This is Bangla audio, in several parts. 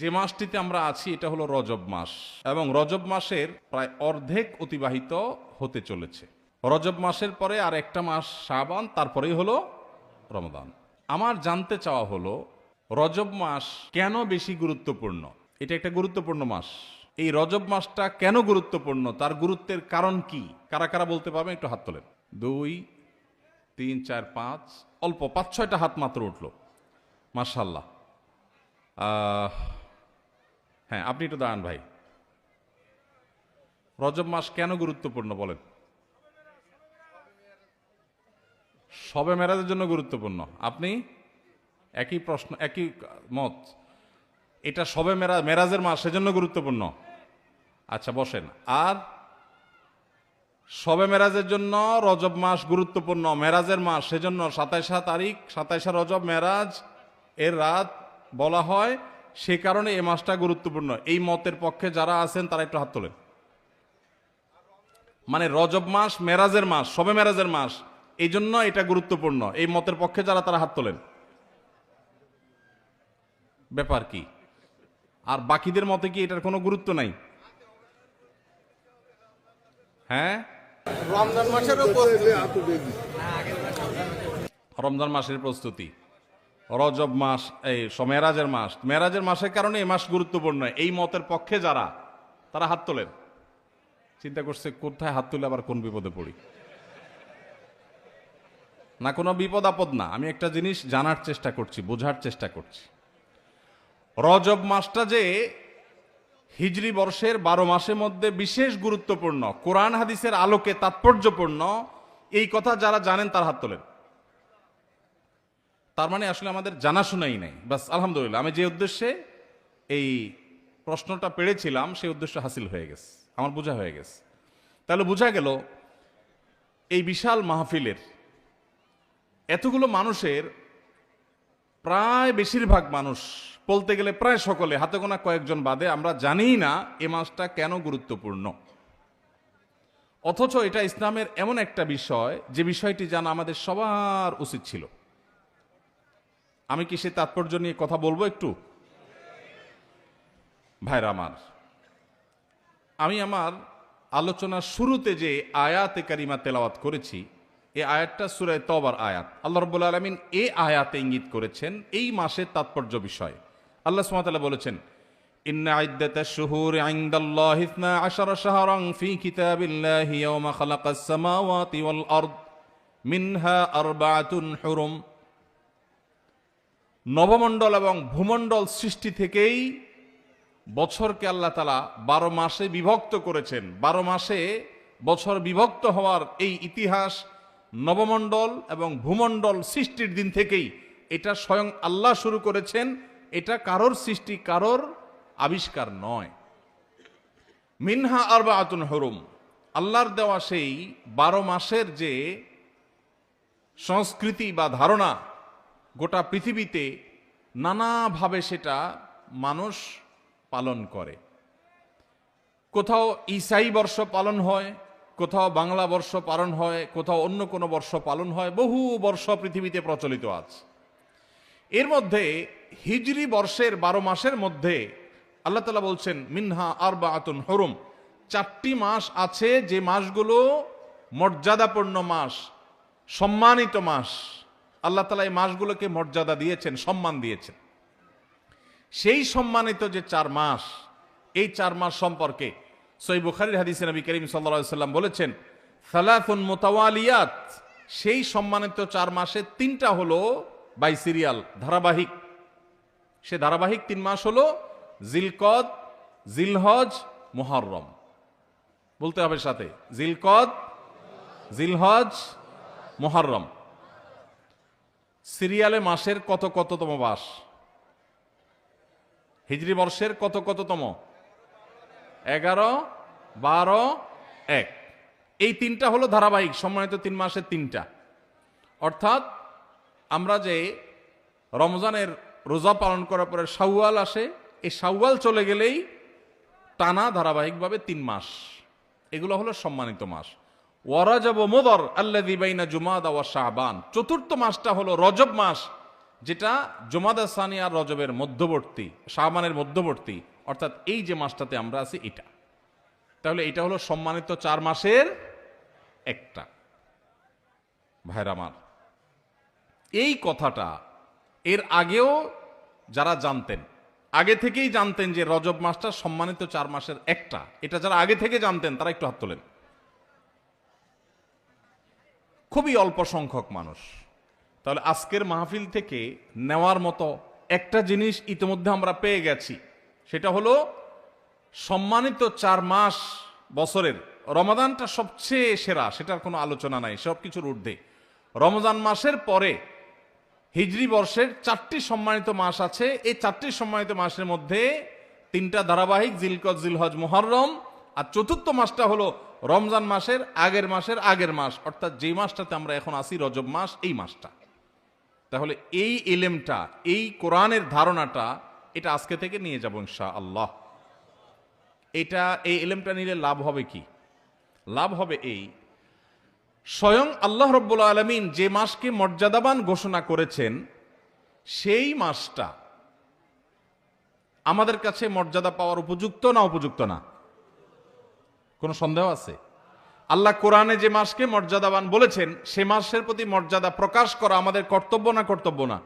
যে মাসটিতে আমরা আছি, এটা হলো রজব মাস। এবং রজব মাসের প্রায় অর্ধেক অতিবাহিত হতে চলেছে। রজব মাসের পরে আর একটা মাস শাবান, তারপরেই হলো রমদান আমার জানতে চাওয়া হলো, রজব মাস কেন বেশি গুরুত্বপূর্ণ? এটা একটা গুরুত্বপূর্ণ মাস। এই রজব মাসটা কেন গুরুত্বপূর্ণ? তার গুরুত্বের কারণ কি? কারা কারা বলতে পারবেন? একটু হাত তোলেন। দুই, তিন, চার, পাঁচ, অল্প পাঁচ, ছয়টা হাত মাত্র উঠল। মার্শাল্লাহ হ্যাঁ আপনি একটু দাঁড়ান ভাই। রজব মাস কেন গুরুত্বপূর্ণ বলেন? সবে মেরাজের জন্য গুরুত্বপূর্ণ। আপনি? একই প্রশ্ন, একই মত। এটা সবে মেরা, মেরাজের মাস, সেজন্য গুরুত্বপূর্ণ। আচ্ছা বসেন। আর? সবে মেরাজের জন্য রজব মাস গুরুত্বপূর্ণ। মেরাজের মাস, সেজন্য সাতাইশা তারিখ, সাতাইশা রজব, মেরাজ, এর রাত বলা হয় সে কারণে এই মাসটা গুরুত্বপূর্ণ। এই মতের পক্ষে যারা আছেন তারা একটু হাত তোলেন। মানে রজব মাস মেরাজের মাস সবে মেরাজের মাস এই জন্য এটা গুরুত্বপূর্ণ। এই মতের পক্ষে যারা তারা হাত তোলেন। ব্যাপার কি? আর বাকিদের মতে কি এটার কোনো গুরুত্ব নাই? হ্যাঁ? রমজান মাসেরও রমজান মাসের প্রস্তুতি। রজব মাস, এই মেরাজের মাস। মেরাজের মাসের কারণে এই মাস গুরুত্বপূর্ণ। এই মতের পক্ষে যারা, তারা হাত তোলেন। চিন্তা করছে, কোথায় হাত তুলে আবার কোন বিপদে পড়ি? না, কোনো বিপদ আপদ না। আমি একটা জিনিস জানার চেষ্টা করছি, বোঝার চেষ্টা করছি। রজব মাসটা যে হিজরি বর্ষের বারো মাসের মধ্যে বিশেষ গুরুত্বপূর্ণ। কোরআন হাদিসের আলোকে তাৎপর্যপূর্ণ। এই কথা যারা জানেন, তার হাত তোলেন। তার মানে আসলে আমাদের জানাশোনাই নাই। বাস, আলহামদুলিল্লাহ। আমি যে উদ্দেশ্যে এই প্রশ্নটা পেড়েছিলাম সেই উদ্দেশ্য হাসিল হয়ে গেছে। আমার বোঝা হয়ে গেছে। তাহলে বোঝা গেল, এই বিশাল মাহফিলের এতগুলো মানুষের প্রায় বেশিরভাগ মানুষ, বলতে গেলে প্রায় সকলে, হাতে গোনা কয়েকজন বাদে, আমরা জানি না এ মাসটা কেন গুরুত্বপূর্ণ। অথচ এটা ইসলামের এমন একটা বিষয়, যে বিষয়টি জানা আমাদের সবার উচিত ছিল। আমি কি সে তাৎপর্য নিয়ে কথা বলবো একটু ভাইরা আমার আমি আমার আলোচনার শুরুতে যে আয়াতে কারিমা তেলাওয়াত করেছি এই আয়াতটা সুরায় তবার আয়াত আল্লাহ রব্বুল আলমিন এই আয়াতে ইঙ্গিত করেছেন এই মাসের তাৎপর্য বিষয় আল্লাহ সুমাতাল্লাহ বলেছেন إن عدة الشهور عند الله اثنا عشر شهرا في كتاب الله يوم خلق السماوات والأرض منها أربعة حرم নবমণ্ডল এবং ভূমণ্ডল সৃষ্টি থেকেই বছরকে আল্লাহ তালা বারো মাসে বিভক্ত করেছেন। বারো মাসে বছর বিভক্ত হওয়ার এই ইতিহাস নবমণ্ডল এবং ভূমণ্ডল সৃষ্টির দিন থেকেই এটা স্বয়ং আল্লাহ শুরু করেছেন। এটা কারোর সৃষ্টি, কারোর আবিষ্কার নয়। মিনহা আরবা আতুন হরুম। আল্লাহর দেওয়া সেই বারো মাসের যে সংস্কৃতি বা ধারণা গোটা পৃথিবীতে নানাভাবে সেটা মানুষ পালন করে। কোথাও ঈসাই বর্ষ পালন হয়, কোথাও বাংলা বর্ষ পালন হয়, কোথাও অন্য কোনো বর্ষ পালন হয়, বহু বর্ষ পৃথিবীতে প্রচলিত আছে। এর মধ্যে হিজরি বর্ষের বারো মাসের মধ্যে আল্লাহ তালা বলছেন, মিনহা আরবা আতুন হরুম। চারটি মাস আছে যে মাসগুলো মর্যাদাপূর্ণ মাস, সম্মানিত মাস। আল্লাহ তালা এই মাসগুলোকে মর্যাদা দিয়েছেন, সম্মান দিয়েছেন। সেই সম্মানিত যে চার মাস, এই চার মাস সম্পর্কে সই বুখারির হাদিসে নবী করিম সাল্লা সাল্লাম বলেছেন সালাফুন মোতাওয়ালিয়াত সেই সম্মানিত চার মাসে তিনটা হলো বাই সিরিয়াল ধারাবাহিক। সে ধারাবাহিক তিন মাস হলো জিলকদ, জিলহজ, মুহররম। বলতে হবে সাথে, জিলকদ, জিলহজ, মুহররম। সিরিয়ালে মাসের কত কততম মাস? হিজরি বর্ষের কত কততম? এগারো, বারো, এক। এই তিনটা হলো ধারাবাহিক, সম্মানিত তিন মাসের তিনটা। অর্থাৎ আমরা যে রমজানের রোজা পালন করার পরে শাওয়াল আসে, এই শাওয়াল চলে গেলেই টানা ধারাবাহিকভাবে তিন মাস। এগুলো হলো সম্মানিত মাস। ওয়ারাজব মোদর আল্লাদি বাইনা জুমাদা ওয়া শাহবান। চতুর্থ মাসটা হলো রজব মাস, যেটা জমাদা সানি আর রজবের মধ্যবর্তী, শাহবানের মধ্যবর্তী, অর্থাৎ এই যে মাসটাতে আমরা আছি এটা। তাহলে এটা হলো সম্মানিত চার মাসের একটা। ভাইরামার এই কথাটা এর আগেও যারা জানতেন, আগে থেকেই জানতেন যে রজব মাসটা সম্মানিত চার মাসের একটা, এটা যারা আগে থেকে জানতেন তারা একটু হাত তোলেন। খুবই অল্প সংখ্যক মানুষ। তাহলে আজকের মাহফিল থেকে নেওয়ার মতো একটা জিনিস ইতিমধ্যে আমরা পেয়ে গেছি। সেটা হলো সম্মানিত চার মাস বছরের রমাদানটা সবচেয়ে সেরা, সেটার কোনো আলোচনা নাই সব কিছুর ঊর্ধ্বে। রমজান মাসের পরে হিজরি বর্ষের চারটি সম্মানিত মাস আছে। এই চারটি সম্মানিত মাসের মধ্যে তিনটা ধারাবাহিক জিলকত, জিলহজ, মুহররম আর চতুর্থ মাসটা হলো রমজান মাসের আগের মাসের আগের মাস, অর্থাৎ যেই মাসটাতে আমরা এখন আসি রজব মাস, এই মাসটা। তাহলে এই এলেমটা, এই কোরআনের ধারণাটা, এটা আজকে থেকে নিয়ে যাব ইনশা আল্লাহ এটা, এই এলেমটা নিলে লাভ হবে কি? লাভ হবে এই, স্বয়ং আল্লাহ রব্বুল আলমিন যে মাসকে মর্যাদাবান ঘোষণা করেছেন, সেই মাসটা আমাদের কাছে মর্যাদা পাওয়ার উপযুক্ত না উপযুক্ত না? কোনো সন্দেহ আছে? আল্লাহ কোরআনে যে মাসকে মর্যাদাবান বলেছেন, সে মাসের প্রতি মর্যাদা প্রকাশ করা আমাদের কর্তব্য না কর্তব্য না?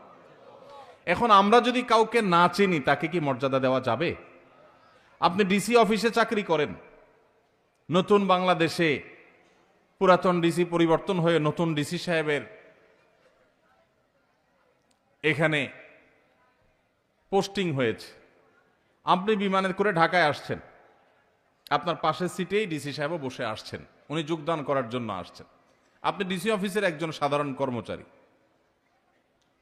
এখন আমরা যদি কাউকে না চিনি, তাকে কি মর্যাদা দেওয়া যাবে? আপনি ডিসি অফিসে চাকরি করেন, নতুন বাংলাদেশে পুরাতন ডিসি পরিবর্তন হয়ে নতুন ডিসি সাহেবের এখানে পোস্টিং হয়েছে। আপনি বিমানের করে ঢাকায় আসছেন। আপনার পাশের সিটেই ডিসি সাহেবও বসে আসছেন। উনি যোগদান করার জন্য আসছেন। আপনি ডিসি অফিসের একজন সাধারণ কর্মচারী।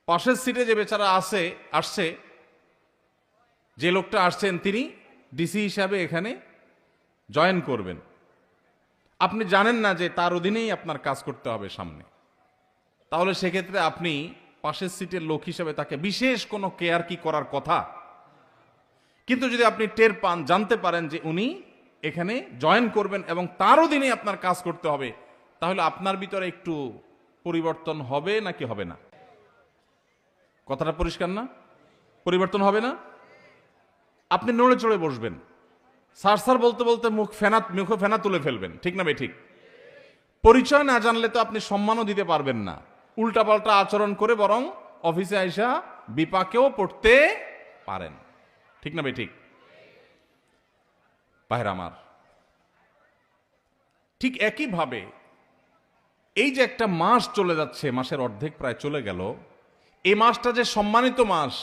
পাশের সিটে যে বেচারা আসে আসছে, যে লোকটা আসছেন তিনি ডিসি হিসাবে এখানে জয়েন করবেন। আপনি জানেন না যে তার অধীনেই আপনার কাজ করতে হবে সামনে। তাহলে সেক্ষেত্রে আপনি পাশের সিটের লোক হিসাবে তাকে বিশেষ কোনো কেয়ার কি করার কথা? কিন্তু যদি আপনি টের পান, জানতে পারেন যে উনি এখানে জয়েন করবেন এবং তার অধীনে আপনার কাজ করতে হবে। তাহলে আপনার ভিতরে একটু পরিবর্তন হবে নাকি হবে না? কথাটা পরিষ্কার না? পরিবর্তন হবে না? আপনি নড়ে চড়ে বসবেন। সার সার বলতে বলতে মুখ ফেনা, মুখে ফেনা তুলে ফেলবেন। ঠিক না ঠিক। পরিচয় না জানলে তো আপনি সম্মানও দিতে পারবেন না। উল্টাপাল্টা আচরণ করে বরং অফিসে আইসা বিপাকেও পড়তে পারেন। ঠিক না ঠিক। বাহের আমার। ঠিক একইভাবে এই যে একটা মাস চলে যাচ্ছে, মাসের অর্ধেক প্রায় চলে গেল এই মাসটা যে সম্মানিত মাস,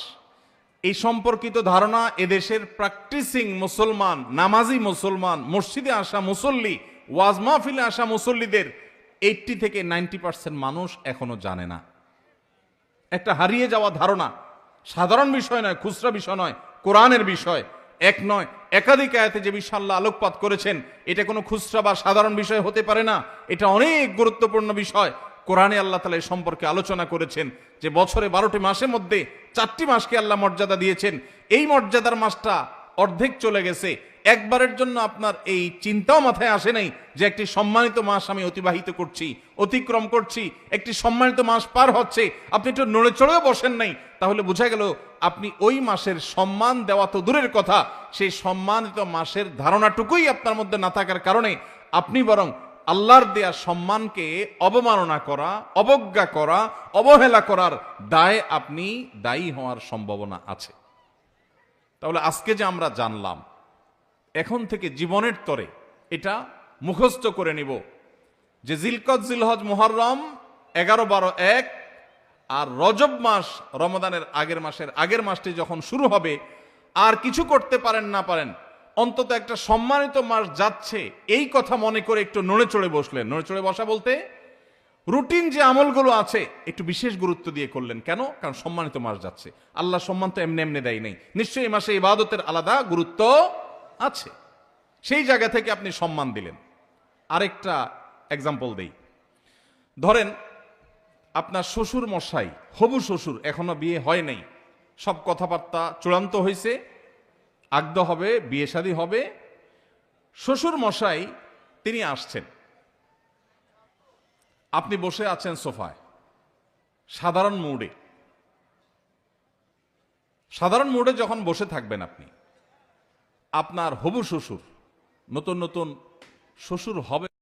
এই সম্পর্কিত ধারণা এদেশের প্র্যাকটিসিং মুসলমান, নামাজি মুসলমান, মসজিদে আসা মুসল্লি, ওয়াজ মাহফিলে আসা মুসল্লিদের এইটটি থেকে নাইনটি পার্সেন্ট মানুষ এখনও জানে না। একটা হারিয়ে যাওয়া ধারণা, সাধারণ বিষয় নয়, খুচরা বিষয় নয়, কোরআনের বিষয়। এক নয়, একাধিক আয়াতে যে বিষয় আল্লাহ আলোকপাত করেছেন, এটা কোনো খুচরা বা সাধারণ বিষয় হতে পারে না। এটা অনেক গুরুত্বপূর্ণ বিষয়। কোরআনে আল্লাহ তালা এই সম্পর্কে আলোচনা করেছেন যে বছরে বারোটি মাসের মধ্যে চারটি মাসকে আল্লাহ মর্যাদা দিয়েছেন। এই মর্যাদার মাসটা অর্ধেক চলে গেছে। একবারের জন্য আপনার এই চিন্তাও মাথায় আসে নাই যে একটি সম্মানিত মাস আমি অতিবাহিত করছি, অতিক্রম করছি। একটি সম্মানিত মাস পার হচ্ছে। আপনি একটু নড়ে চড়েও বসেন নাই। তাহলে বোঝা গেল আপনি ওই মাসের সম্মান দেওয়া তো দূরের কথা। সেই সম্মানিত মাসের ধারণাটুকুই আপনার মধ্যে না থাকার কারণে আপনি বরং আল্লাহর দেয়া সম্মানকে অবমাননা করা, অবজ্ঞা করা, অবহেলা করার দায় আপনি দায়ী হওয়ার সম্ভাবনা আছে। তাহলে আজকে যে আমরা জানলাম, এখন থেকে জীবনের তরে এটা মুখস্থ করে নিব যে জিলকত জিলহজ মুহররম এগারো বারো এক আর রজব মাস রমদানের আগের মাসের আগের মাসটি যখন শুরু হবে, আর কিছু করতে পারেন না পারেন, অন্তত একটা সম্মানিত মাস যাচ্ছে। এই কথা মনে করে একটু নড়ে চড়ে বসলেন। নড়ে চড়ে বসা বলতে, রুটিন যে আমলগুলো আছে, একটু বিশেষ গুরুত্ব দিয়ে করলেন। কেন? কারণ সম্মানিত মাস যাচ্ছে। আল্লাহ সম্মান তো এমনি এমনি দেয় নেই। নিশ্চয়ই এই মাসে ইবাদতের আলাদা গুরুত্ব আছে। সেই জায়গা থেকে আপনি সম্মান দিলেন। আরেকটা এক্সাম্পল দেই। ধরেন আপনার শ্বশুর মশাই, হবু শ্বশুর, এখনও বিয়ে হয় নাই। সব কথাবার্তা চূড়ান্ত হয়েছে আগদ হবে, বিয়ে শাদী হবে। শ্বশুর মশাই, তিনি আসছেন। আপনি বসে আছেন সোফায়। সাধারণ মুডে। সাধারণ মোডে যখন বসে থাকবেন আপনি, আপনার হবু শ্বশুর, নতুন নতুন শ্বশুর হবে